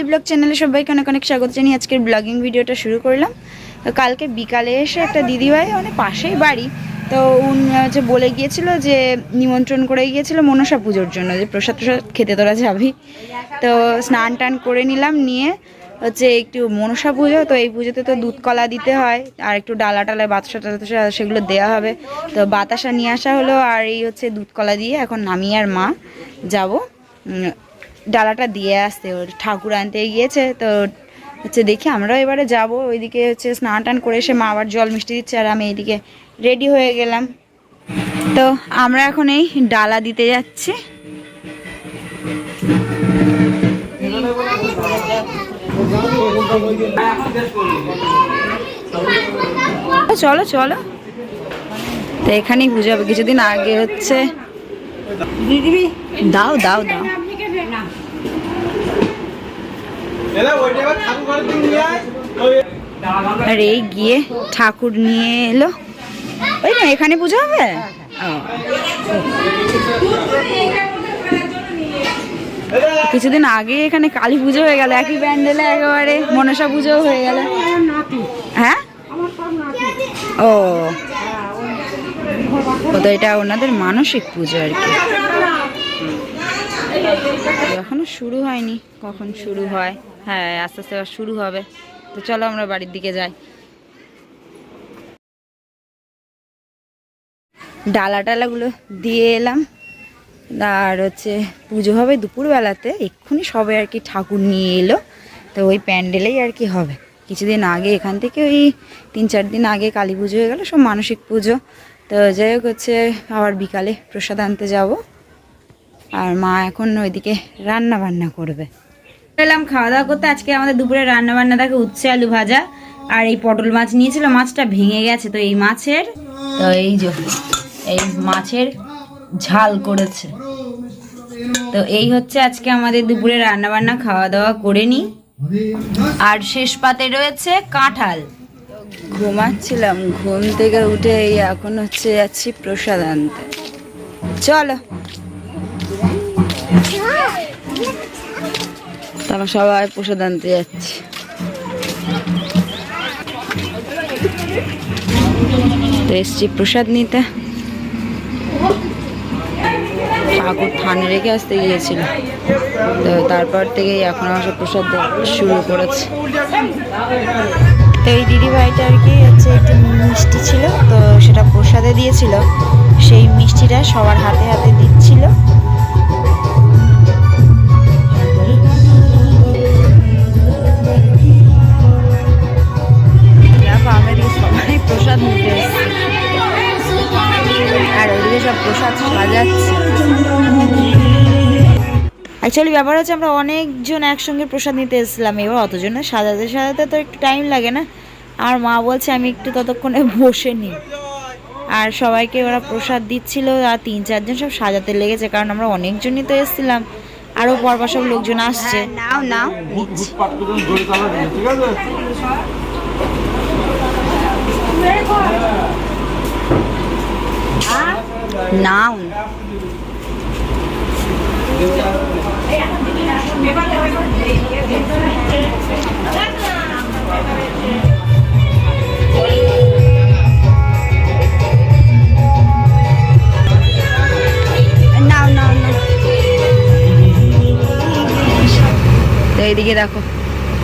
মিলি blog চ্যানেলে সবাইকে অনেক অনেক স্বাগত জানিয়ে আজকের ব্লগিং ভিডিওটা শুরু করলাম। কালকে বিকালে এসে একটা দিদিভাই মানে পাশেই বাড়ি, তো উনি হচ্ছে বলে গিয়েছিল যে, নিমন্ত্রণ করে গিয়েছিল মনসা পুজোর জন্য, যে প্রসাদ প্রসাদ খেতে তোরা যাবি। তো স্নান টান করে নিলাম, নিয়ে হচ্ছে একটু মনসা পুজো, তো এই পুজোতে তো দুধ কলা দিতে হয়, আর একটু ডালা টালা, বাতাসা টাতাসা সেগুলো দেওয়া হবে। তো বাতাসা নিয়ে আসা হলো, আর এই হচ্ছে দুধ কলা দিয়ে এখন আমি আর মা যাব। ডালাটা দিয়ে আসতে ওর ঠাকুর আনতে গিয়েছে তো হচ্ছে দেখি আমরাও এবারে যাব। ওইদিকে হচ্ছে স্নান টান করে এসে মা আবার জল মিষ্টি দিচ্ছে আর আমি এইদিকে রেডি হয়ে গেলাম। তো আমরা এখন এই ডালা দিতে যাচ্ছি। চলো চলো। তো এখানেই পুজো হবে। কিছুদিন আগে হচ্ছে দাও দাও দাও। আর এই গিয়ে ঠাকুর নিয়ে এলো। ওই না, এখানে পুজো হবে। কিছুদিন আগে এখানে কালী পুজো হয়ে গেল, একই প্যান্ডেলে একেবারে মনসা পুজো হয়ে গেল। হ্যাঁ? ও তো এটা ওনাদের মানসিক পুজো আর কি। এখনও শুরু হয়নি। কখন শুরু হয়? হ্যাঁ আস্তে আস্তে শুরু হবে। তো চলো আমরা বাড়ির দিকে যাই। ডালা টালাগুলো দিয়ে এলাম। আর হচ্ছে পুজো হবে দুপুরবেলাতে। এক্ষুনি সবাই আর কি ঠাকুর নিয়ে এলো। তো ওই প্যান্ডেলেই আর কি হবে। কিছুদিন আগে এখান থেকে ওই তিন চার দিন আগে কালী পুজো হয়ে গেল, সব মানসিক পুজো। তো যাই হোক হচ্ছে আবার বিকালে প্রসাদ আনতে যাব। আর মা এখন ওইদিকে রান্না বান্না করবে। এলাম খাওয়া দাওয়া করতে। আজকে আমাদের দুপুরে রান্না বান্না থাকে উচ্ছে, আলু ভাজা আর এই পটল মাছ নিয়েছিল। মাছটা ভেঙে গেছে। তো এই মাছের, তো এই যে, এই মাছের ঝাল করেছে। তো এই হচ্ছে আজকে আমাদের দুপুরে রান্না বান্না, খাওয়া দাওয়া করে নি আর শেষ পাতে রয়েছে কাঁঠাল। ঘুমাচ্ছিলাম। ঘুম থেকে উঠে এই এখন হচ্ছে যাচ্ছি প্রসাদ আনতে। চলো। তো আমরা সবাই প্রসাদ আনতে যাচ্ছি। তো এসছি প্রসাদ নিতে। ঠাকুর থানে রেখে আসতে গিয়েছিল। তো তারপর থেকেই এখন আমার প্রসাদ শুরু করেছে। তো এই দিদি ভাইটা আর কি হচ্ছে একটু মিষ্টি ছিল, তো সেটা প্রসাদে দিয়েছিল। সেই মিষ্টিটা সবার হাতে হাতে দিচ্ছিল। প্রসাদ নিতে আর ওইদিকে সব প্রসাদ সাজাচ্ছে। অ্যাকচুয়ালি ব্যাপার হচ্ছে আমরা অনেকজন একসঙ্গে প্রসাদ নিতে এসেছিলাম। এবার অতজনে সাজাতে সাজাতে তো একটু টাইম লাগে না। আর মা বলছে আমি একটু ততক্ষণে বসে নিই। আর সবাইকে ওরা প্রসাদ দিচ্ছিল আর তিন চারজন সব সাজাতে লেগেছে কারণ আমরা অনেকজনই তো এসেছিলাম। আরও পরপর সব লোকজন আসছে। নাও নাও। দিচ্ছি ঠিক আছে? নাও নাও নাও নাও তো এইদিকে দেখো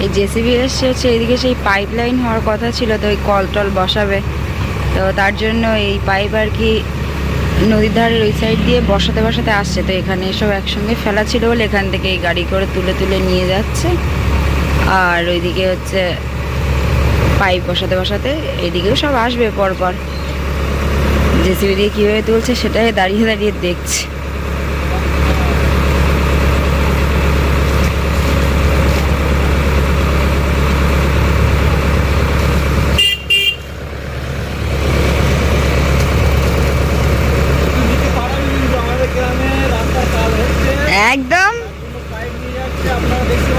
এই জেসিবি এসছে হচ্ছে এইদিকে সেই পাইপ লাইন হওয়ার কথা ছিল, তো ওই কল টল বসাবে। তো তার জন্য এই পাইপ আর কি নদীর ধারের ওই সাইড দিয়ে বসাতে বসাতে আসছে। তো এখানে সব একসঙ্গে ফেলা ছিল বলে এখান থেকে এই গাড়ি করে তুলে তুলে নিয়ে যাচ্ছে। আর ওইদিকে হচ্ছে পাইপ বসাতে বসাতে এদিকেও সব আসবে পরপর। জেসিবি দিয়ে কীভাবে তুলছে সেটাই দাঁড়িয়ে দাঁড়িয়ে দেখছে।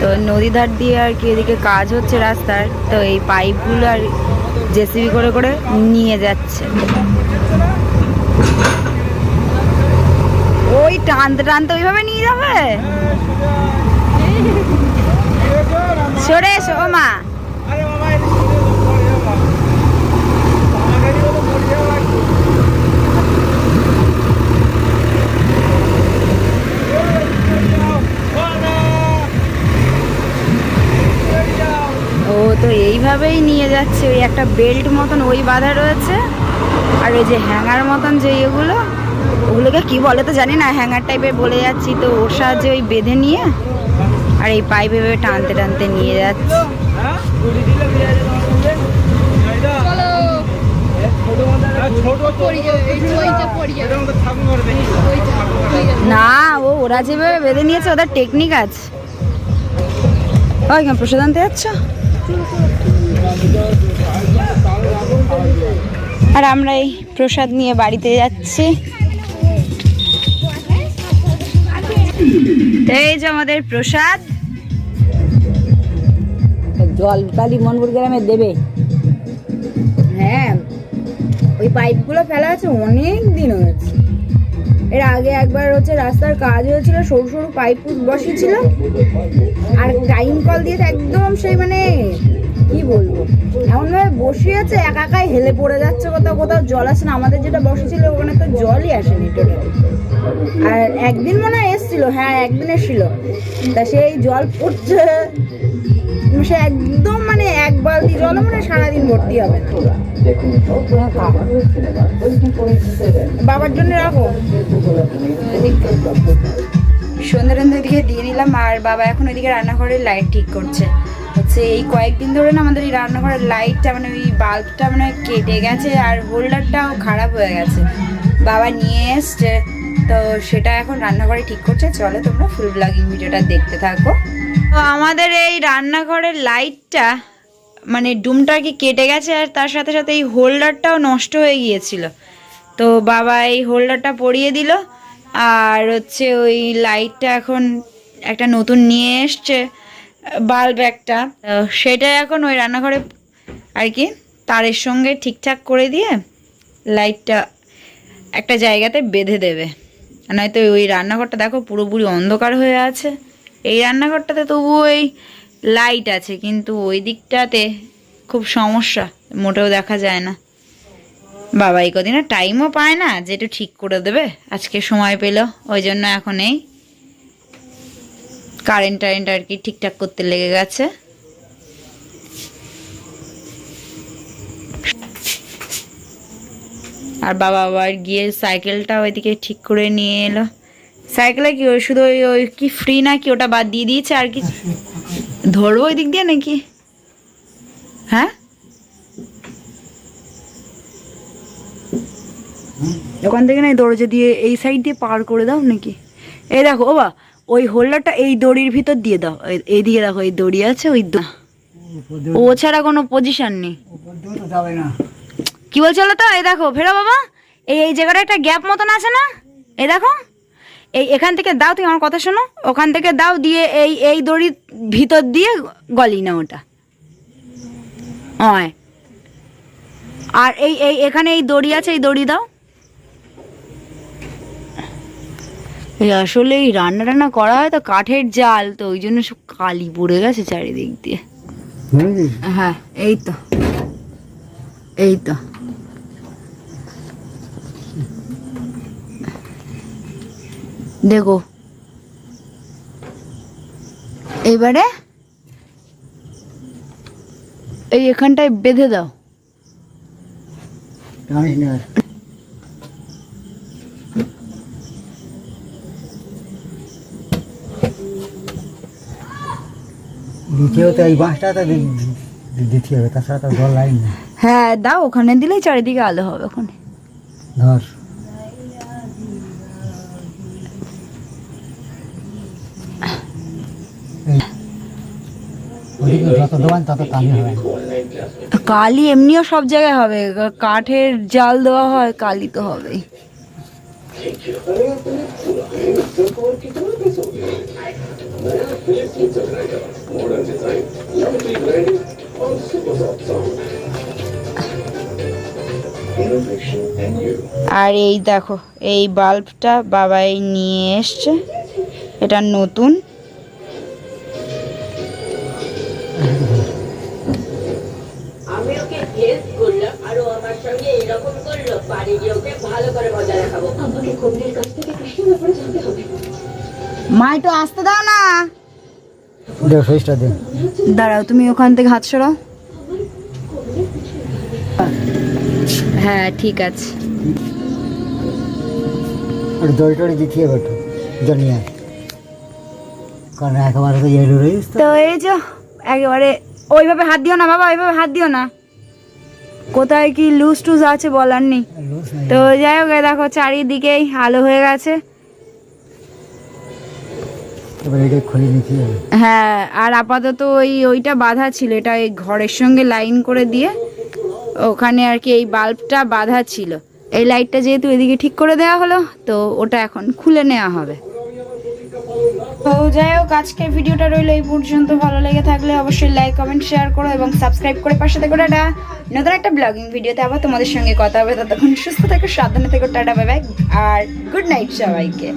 তো নদী ধার দিয়ে আর কি এদিকে কাজ হচ্ছে রাস্তার, তো এই পাইপগুলো আর জেসিবি করে করে নিয়ে যাচ্ছে। ওই টানতে টানতে ওইভাবে নিয়ে যাবে সরে এসো ও মা আরে বাবা এটা শুনে তো পড়ে যাব আমার গাড়ি হলো পড়ে যাওয়া লাগবে ও তো এইভাবেই নিয়ে যাচ্ছে ওই একটা বেল্ট মতন ওই বাঁধা রয়েছে আর ওই যে হ্যাঙ্গার মতন যে ইয়েগুলো ওগুলোকে কি বলে তো জানি না হ্যাঙ্গার টাইপের বলে যাচ্ছি তো ওর সাহায্যে ওই বেঁধে নিয়ে আর এই পাইপ এভাবে টানতে টানতে নিয়ে যাচ্ছে। না ও ওরা যেভাবে বেঁধে নিয়েছে ওদের টেকনিক আছে। প্রসাদ আনতে যাচ্ছ? আর আমরা এই প্রসাদ নিয়ে বাড়িতে যাচ্ছি। তো এই যে আমাদের প্রসাদ। জল কালি মনপুর গ্রামে দেবে। হ্যাঁ ওই পাইপগুলো ফেলা আছে অনেক দিন হয়েছে। এর আগে একবার হচ্ছে রাস্তার কাজ হয়েছিল, সরু সরু পাইপ বসিয়েছিল। আর টাইম কল দিয়ে তো একদম সেই মানে কি বলব? এমন ভাবে বসিয়েছে একা একাই হেলে পড়ে যাচ্ছে কোথাও কোথাও, জল আসে না। আমাদের যেটা বসেছিল, ওখানে তো জলই আসেনি টোটালি আর একদিন মনে হয় এসছিল হ্যাঁ একদিন এসছিল। তা সেই জল পড়ছে। সে একদম মানে এক বালতি জল মানে সারাদিন ভর্তি হবে বাবার জন্য রাখো। সন্ধ্যা টন্ধা ওইদিকে দিয়ে নিলাম আর বাবা এখন ওইদিকে রান্নাঘরের লাইট ঠিক করছে। হচ্ছে এই কয়েকদিন ধরে না আমাদের এই রান্নাঘরের লাইটটা মানে ওই বাল্বটা মানে কেটে গেছে, আর হোল্ডারটাও খারাপ হয়ে গেছে। বাবা নিয়ে এসছে, তো সেটা এখন রান্নাঘরে ঠিক করছে। চলো তোমরা ফুল ব্লগিং ভিডিওটা দেখতে থাকো। তো আমাদের এই রান্নাঘরের লাইটটা মানে ডুমটা কি কেটে গেছে আর তার সাথে সাথে এই হোল্ডারটাও নষ্ট হয়ে গিয়েছিল। তো বাবা এই হোল্ডারটা পরিয়ে দিল আর হচ্ছে ওই লাইটটা এখন একটা নতুন নিয়ে এসছে বাল্ব একটা। সেটা এখন ওই রান্নাঘরে আর কি তারের সঙ্গে ঠিকঠাক করে দিয়ে লাইটটা একটা জায়গাতে বেঁধে দেবে। নয়তো ওই রান্নাঘরটা দেখো পুরোপুরি অন্ধকার হয়ে আছে। এই রান্নাঘরটাতে তবু ওই লাইট আছে, কিন্তু ওই দিকটাতে খুব সমস্যা, মোটেও দেখা যায় না। বাবা, এই কদিন টাইমও পায় না, যে একটু ঠিক করে দেবে, আজকে সময় পেল, ওই জন্য এখন এই কারেন্ট টারেন্ট আর কি ঠিকঠাক করতে লেগে গেছে। আর বাবা আবার গিয়ে সাইকেলটা ওইদিকে ঠিক করে নিয়ে এলো। সাইকেলে কি ওই শুধু ওই ওই কি ফ্রি নাকি ওটা বাদ দিয়ে দিয়েছে আর কি? ধরবো ওই দিক দিয়ে নাকি? হ্যাঁ? ওখান থেকে না দরজা দিয়ে এই সাইড দিয়ে পার করে দাও নাকি? এই দেখো বা ওই হোল্ডারটা এই দড়ির ভিতর দিয়ে দাও। এই- এইদিকে দেখো, এই দড়ি আছে, ওই ও ছাড়া কোনো পজিশন নেই। না কি বলছো বলো তো এই দেখো, ফেরো বাবা। এই এই জায়গাটা একটা গ্যাপ মতন আছে না? এই দেখো। এই এখান থেকে দাও তুমি আমার কথা শোনো। ওখান থেকে দাও দিয়ে এই এই দড়ির ভিতর দিয়ে গলি না ওটা। হয়। আর এই এই এখানে এই দড়ি আছে এই দড়ি দাও। আসলে এই রান্না টান্না করা হয় তো কাঠের জাল তো ওই জন্য সব কালি পড়ে গেছে চারিদিক দিয়ে। হ্যাঁ এই তো। এই তো। দেখো এবারে এই এখানটায় বেঁধে দাও দ্বিতীয় তো এই বাঁশটা তো দি- দি- দিতে হবে তাছাড়া তো জল লাইন না হ্যাঁ দাও ওখানে দিলেই চারিদিকে আলো হবে ওখানে ধর কালি এমনিও সব জায়গায় হবে। কাঠের জাল দেওয়া হয়, কালি তো হবেই। আর এই দেখো, এই বাল্বটা বাবাই নিয়ে এসছে। এটা নতুন। বাড়ি গিয়ে ওকে ভালো করে মজা দেখাবো। আমাকে কবির কাছ থেকে কৃষ্ণ ব্যাপারে জানতে হবে মা একটু আসতে দাও না দাঁড়াও তুমি ওখান থেকে হাত সরাও। হ্যাঁ ঠিক আছে। আর দড়ি টড়ি দিতে হবে একটু জল কারণ একেবারে তো রয়েছে তো। তো এই যে একেবারে ওইভাবে হাত দিও না বাবা ওইভাবে হাত দিও না। কোথায় কি লুজ টুজ আছে বলার নেই। তো যাই হোক দেখো চারিদিকেই আলো হয়ে গেছে। হ্যাঁ আর আপাতত ওই ওইটা বাঁধা ছিল এটা এই ঘরের সঙ্গে লাইন করে দিয়ে ওখানে আর কি এই বাল্বটা বাঁধা ছিল। এই লাইটটা যেহেতু এদিকে ঠিক করে দেওয়া হলো তো ওটা এখন খুলে নেওয়া হবে। তো যাই হোক, আজকের ভিডিওটা রইল এই পর্যন্ত। ভালো লেগে থাকলে অবশ্যই লাইক কমেন্ট শেয়ার করো এবং সাবস্ক্রাইব করে পাশে থেকো, টাটা। নতুন একটা ব্লগিং ভিডিওতে আবার তোমাদের সঙ্গে কথা হবে। ততক্ষণ সুস্থ থেকো, সাবধানে থেকো, টাটা বাই বাই আর গুড নাইট সবাইকে।